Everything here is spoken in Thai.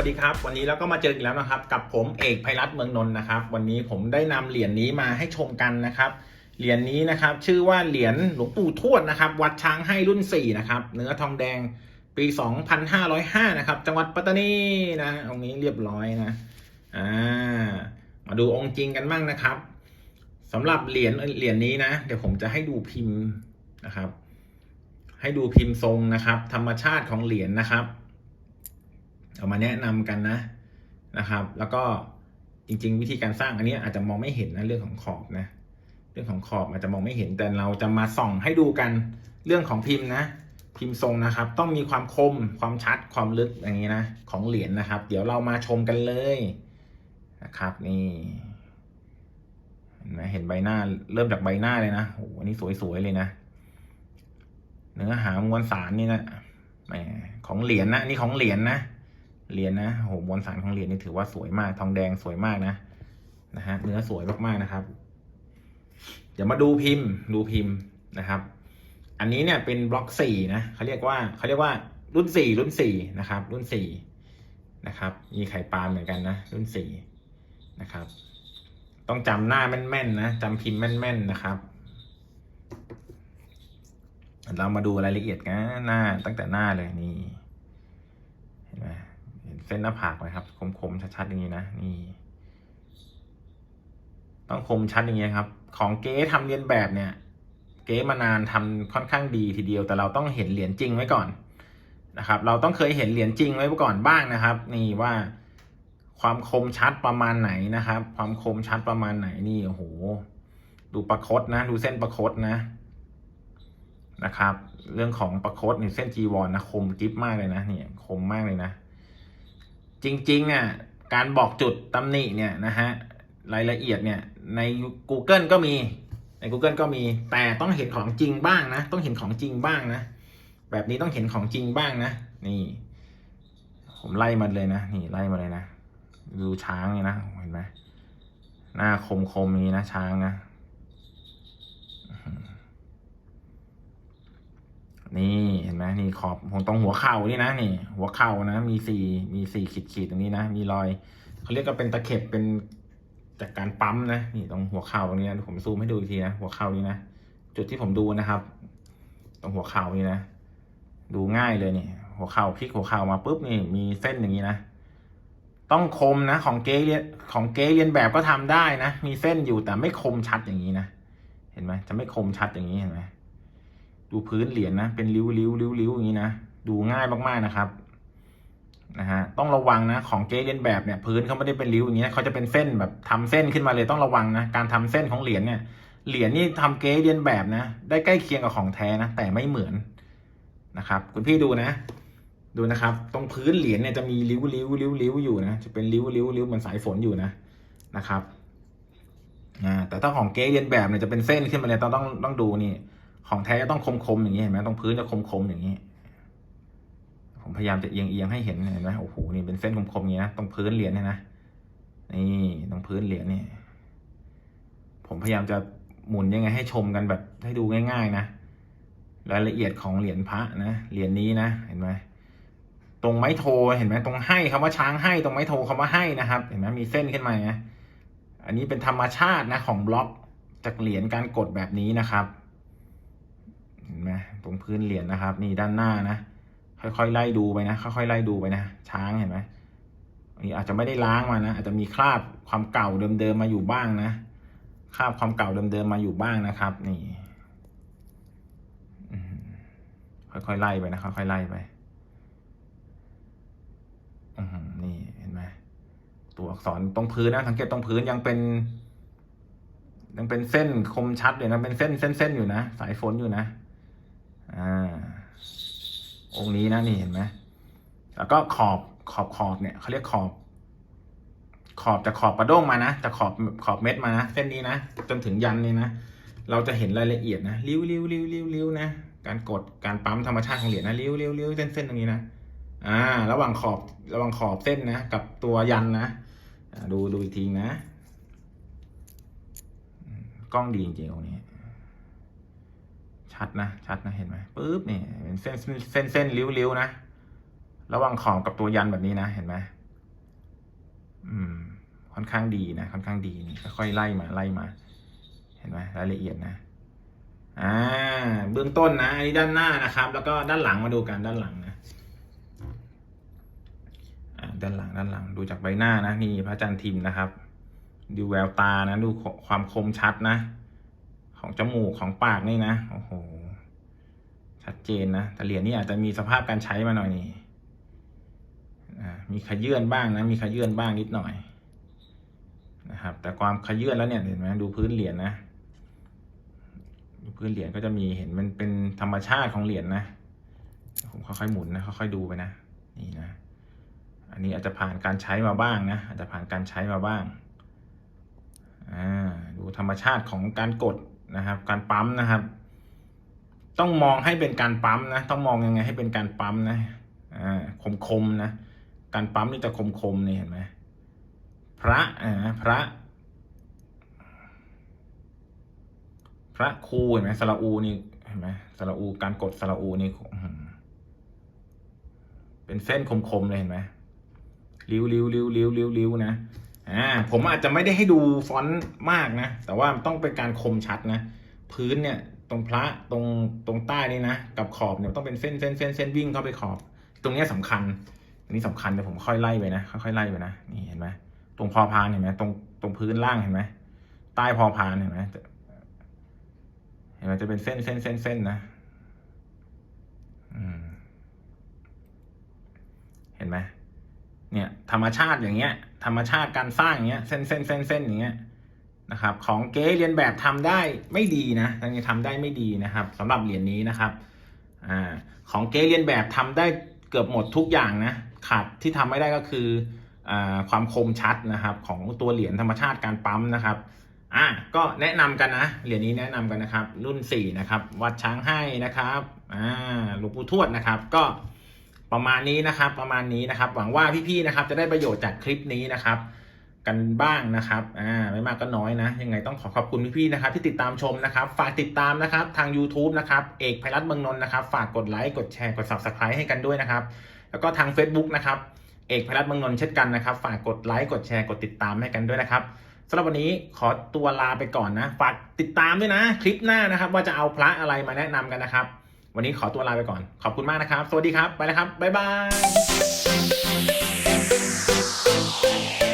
วัสดีครับ วันนี้เราก็มาเจออีกแล้วนะครับ กับผมเอกไพรัตเมืองนนท์นะครับ วันนี้ผมได้นำเหรียญนี้มาให้ชมกันนะครับเหรียญนี้นะครับ ชื่อว่าเหรียญหลวงปู่ทวดนะครับ วัดช้างให้รุ่น4นะครับเนื้อทองแดงปี 2505 นะครับ จังหวัดปัตตานีนะตรงนี้เรียบร้อยนะอ่ามาดูองค์จริงกันบ้างนะครับสำหรับเหรียญเหรียญนี้นะ เดี๋ยวผมจะให้ดูพิมพ์นะครับ ให้ดูพิมพ์ทรงนะครับ ธรรมชาติของเหรียญนะครับ เอามาแนะนำกันนะนะครับ แล้วก็จริง ๆ วิธีการสร้างอันนี้อาจจะมองไม่เห็นนะเรื่องของขอบนะ เรื่องของขอบอาจจะมองไม่เห็นแต่เราจะมาส่องให้ดูกันเรื่องของพิมพ์นะ พิมพ์ทรงนะครับ ต้องมีความคมความชัดความลึกอย่างนี้นะของเหรียญนะครับ เดี๋ยวเรามาชมกันเลยนะครับ นี่นไหมเห็นใบหน้าเริ่มจากใบหน้าเลยนะโอ้โหอันนี้สวยๆเลยนะ เนื้อหามวลสารนี่นะแหมของเหรียญนะนี่ของเหรียญนะ เหรียญนะโหมวลสารของเหรียญนี่ถือว่าสวยมากทองแดงสวยมากนะนะฮะเนื้อสวยมากๆนะครับ เดี๋ยวมาดูพิมพ์ดูพิมพ์นะครับ อันนี้เนี่ยเป็นบล็อกสี่นะเขาเรียกว่าเขาเรียกว่ารุ่นสี่รุ่นสี่นะครับ รุ่นสี่นะครับ มีไข่ปลาเหมือนกันนะ รุ่นสี่นะครับ ต้องจำหน้าแม่นๆนะจำพิมพ์แม่นๆนะครับ เรามาดูรายละเอียดกันหน้าตั้งแต่หน้าเลยนี่เห็นไหม เส้นหน้าผากไหมครับ คมๆชัดๆอย่างนี้นะนี่ ต้องคมชัดอย่างนี้ครับ ของเก๊ทำเรียนแบบเนี่ย เก๊มานานทำค่อนข้างดีทีเดียว แต่เราต้องเห็นเหรียญจริงไว้ก่อนนะครับ เราต้องเคยเห็นเหรียญจริงไว้ก่อนบ้างนะครับ นี่ว่าความคมชัดประมาณไหนนะครับ ความคมชัดประมาณไหนนี่โอ้โหดูประคตนะ ดูเส้นประคตนะนะครับ เรื่องของประคตนี่เส้นจีวรนะคมกิฟมากเลยนะเนี่ยคมมากเลยนะ จริงๆเนี่ยการบอกจุดตำหนิเนี่ยนะฮะรายละเอียดเนี่ยใน Google ก็มีใน Google ก็มีแต่ต้องเห็นของจริงบ้างนะ ต้องเห็นของจริงบ้างนะ แบบนี้ต้องเห็นของจริงบ้างนะ นี่ ผมไล่มาเลยนะนี่ไล่มาเลยนะ ดูช้างนี่นะเห็นไหมหน้าคมคมๆนี้นะช้างนะ นี่เห็น ไหมนี่ขอบของตรงหัวเข่านี่นะนี่ หัวเข่านะ มีสี่มีสี่ขีดขีดตรงนี้นะ มีรอยเขาเรียกว่าเป็นตะเข็บเป็นจากการปั๊มนะนี่ตรงหัวเข่าตรงนี้นะผมซูมให้ดูอีกทีนะหัวเข่านี้นะจุดที่ผมดูนะครับ ตรงหัวเข่านี่นะดูง่ายเลยนี่หัวเข่าพลิกหัวเข่ามาปุ๊บนี่มีเส้นอย่างนี้นะต้องคมนะ ของเก๊เรียนของเก๊เรียนแบบก็ทำได้นะ มีเส้นอยู่แต่ไม่คมชัดอย่างนี้นะเห็นไหมจะไม่คมชัดอย่างนี้เห็นไหม ดูพื้นเหรียญนะเป็นริ้วริ้วริ้วริ้วอย่างนี้นะดูง่ายมากๆนะครับนะฮะต้องระวังนะของเก๊เลียนแบบเนี่ยพื้นเขาไม่ได้เป็นริ้วอย่างนี้นะเขาจะเป็นเส้นแบบทำเส้นขึ้นมาเลยต้องระวังนะการทำเส้นของเหรียญเนี่ยเหรียญนี่ทำเก๊เลียนแบบนะ ได้ใกล้เคียงกับของแท้นะแต่ไม่เหมือนนะครับ คุณพี่ดูนะดูนะครับ ตรงพื้นเหรียญเนี่ยจะมีริ้วริ้วริ้วริ้วอยู่นะจะเป็นริ้วริ้วริ้วเหมือนสายฝนอยู่นะนะครับอ่าแต่ถ้าของเก๊เลียนแบบเนี่ยจะเป็นเส้นขึ้นมาเลยต้องต้องต้องดูนี่ ของแท้จะต้องคมๆอย่างนี้เห็นไหมตรงพื้นจะคมๆอย่างนี้ ผมพยายามจะเอียงเอียงๆให้เห็นเห็นไหมโอ้โหนี่เป็นเส้นคมๆอย่างนี้นะตรงพื้นเหรียญเนี่ยนะนี่ตรงพื้นเหรียญนี่ผมพยายามจะหมุนยังไงให้ชมกันแบบให้ดูง่าย ๆ นะรายละเอียดของเหรียญพระนะเหรียญนี้นะเห็นไหมตรงไม้โทเห็นไหมตรงให้คำว่าช้างให้ตรงไม้โทคำว่าให้นะครับ เห็นไหมมีเส้นขึ้นมานะอันนี้เป็นธรรมชาตินะของบล็อกจากเหรียญการกดแบบนี้นะครับ เห็นไหมตรงพื้นเหรียญนะครับ นี่ด้านหน้านะ ค่อยๆไล่ดูไปนะ ค่อยๆไล่ดูไปนะ ช้างเห็นไหมนี่อาจจะไม่ได้ล้างมานะ อาจจะมีคราบความเก่าเดิมๆมาอยู่บ้างนะ คราบความเก่าเดิมๆมาอยู่บ้างนะครับ นี่ค่อยๆไล่ไปนะค่อยๆไล่ไปนี่เห็นไหมตัวอักษรตรงพื้นนะสังเกตตรงพื้นยังเป็น ยังเป็นเส้นคมชัดเลยนะเป็นเส้นเส้นเส้นอยู่นะสายฝนอยู่นะ อ่าองค์นี้นะนี่เห็นไหมแล้วก็ขอบขอบขอบเนี่ยเขาเรียกขอบ ขอบจากขอบประด้งมานะจากขอบขอบเม็ดมานะเส้นนี้นะจนถึงยันนี่นะเราจะเห็นรายละเอียดนะริ้วริ้วริ้วริ้วริ้วนะ การกดการปั๊มธรรมชาติของเหรียญนะริ้วริ้วริ้วเส้นเส้นตรงนี้นะอ่า ระหว่างขอบระหว่างขอบเส้นนะ กับตัวยันนะดูดูอีกทีนะ กล้องดีจริงๆองนี้ ชัดนะชัดนะเห็นไหมปุ๊บนี่เป็นเส้นเส้นเส้นริ้วริ้วๆนะระหว่างขอบกับตัวยันแบบนี้นะเห็นไหมอืม ค่อนข้างดีนะค่อนข้างดีนี่ค่อยๆไล่มาไล่มา เห็นไหมรายละเอียดนะอ่าเบื้องต้นนะอันนี้ด้านหน้านะครับ แล้วก็ด้านหลังมาดูกันด้านหลังนะอ่าด้านหลังด้านหลังดูจากใบหน้านะนี่พระอาจารย์ทิมนะครับ ดูแววตานะ ดูความคมชัดนะ ของจมูกของปากนี่นะโอ้โหชัดเจนนะแต่เหรียญนี่อาจจะมีสภาพการใช้มาหน่อยนี่มีขยื่นบ้างนะ มีขยื่นบ้างนิดหน่อยนะครับ แต่ความขยื่นแล้วเนี่ยเห็นไหมดูพื้นเหรียญนะดูพื้นเหรียญก็จะมีเห็นมันเป็นธรรมชาติของเหรียญนะผมค่อยๆหมุนนะค่อยๆดูไปนะนี่นะ อันนี้อาจจะผ่านการใช้มาบ้างนะอาจจะผ่านการใช้มาบ้างอ่าดูธรรมชาติของการกด นะครับ การปั๊มนะครับ ต้องมองให้เป็นการปั๊มนะ ต้องมองยังไงให้เป็นการปั๊มนะอ่าคมๆนะ การปั๊มนี่จะคมๆนี่เห็นไหมพระอ่าพระ พระครูเห็นไหมสระอูนี่เห็นไหมสระอูการกดสระอูนี่เป็นเส้นคมๆเลยเห็นไหมริ้วริ้วริ้วริ้วริ้วริ้วนะ อ่าผมอาจจะไม่ได้ให้ดูฟอนต์มากนะ แต่ว่าต้องเป็นการคมชัดนะ พื้นเนี่ยตรงพระตรงตรงใต้นี่นะ กับขอบเนี่ยต้องเป็นเส้นเส้นเส้นเส้นวิ่งเข้าไปขอบ ตรงนี้ยสำคัญอันนี้สำคัญเดี๋ยวผมค่อยไล่ไปนะค่อยๆไล่ไปนะนี่เห็นไหมตรงพอพานเห็นไหมตรงตรงพื้นล่างเห็นไหมใต้พอพานเห็นไหมเห็นไหมจะเป็นเส้นเส้นเส้นเส้นนะเห็นไหมเนี่ย ธรรมชาติอย่างเงี้ย ธรรมชาติการสร้างอย่างเงี้ยเส้นเส้นเส้นเส้นอย่างเงี้ยนะครับ ของเก๊เรียนแบบทำได้ไม่ดีนะอันนี้ทำได้ไม่ดีนะครับสำหรับเหรียญนี้นะครับอ่าของเก๊เรียนแบบทำได้เกือบหมดทุกอย่างนะขาดที่ทำไม่ได้ก็คืออ่าความคมชัดนะครับ ของตัวเหรียญธรรมชาติการปั๊มนะครับอะก็แนะนำกันนะเหรียญนี้แนะนำกันนะครับ รุ่นสี่นะครับวัดช้างให้นะครับอ่าหลวงปู่ทวดนะครับ ก็ ประมาณนี้นะครับประมาณนี้นะครับ หวังว่าพี่ๆนะครับ จะได้ประโยชน์จากคลิปนี้นะครับ กันบ้างนะครับอ่าไม่มากก็น้อยนะ ยังไงต้องขอขอบคุณพี่ๆนะครับ ที่ติดตามชมนะครับ ฝากติดตามนะครับ ทาง YouTube นะครับ เอกไพรัตเมืองนนท์นะครับ ฝากกดไลค์กดแชร์กด Subscribe ให้กันด้วยนะครับ แล้วก็ทาง Facebook นะครับเอกไพรัตเมืองนนท์เช่นกันนะครับ ฝากกดไลค์กดแชร์กดติดตามให้กันด้วยนะครับสำหรับวันนี้ขอตัวลาไปก่อนนะ ฝากติดตามด้วยนะ คลิปหน้านะครับ ว่าจะเอาพระอะไรมาแนะนำกันนะครับ วันนี้ขอตัวลาไปก่อน ขอบคุณมากนะครับ สวัสดีครับ ไปแล้วครับ บ๊ายบาย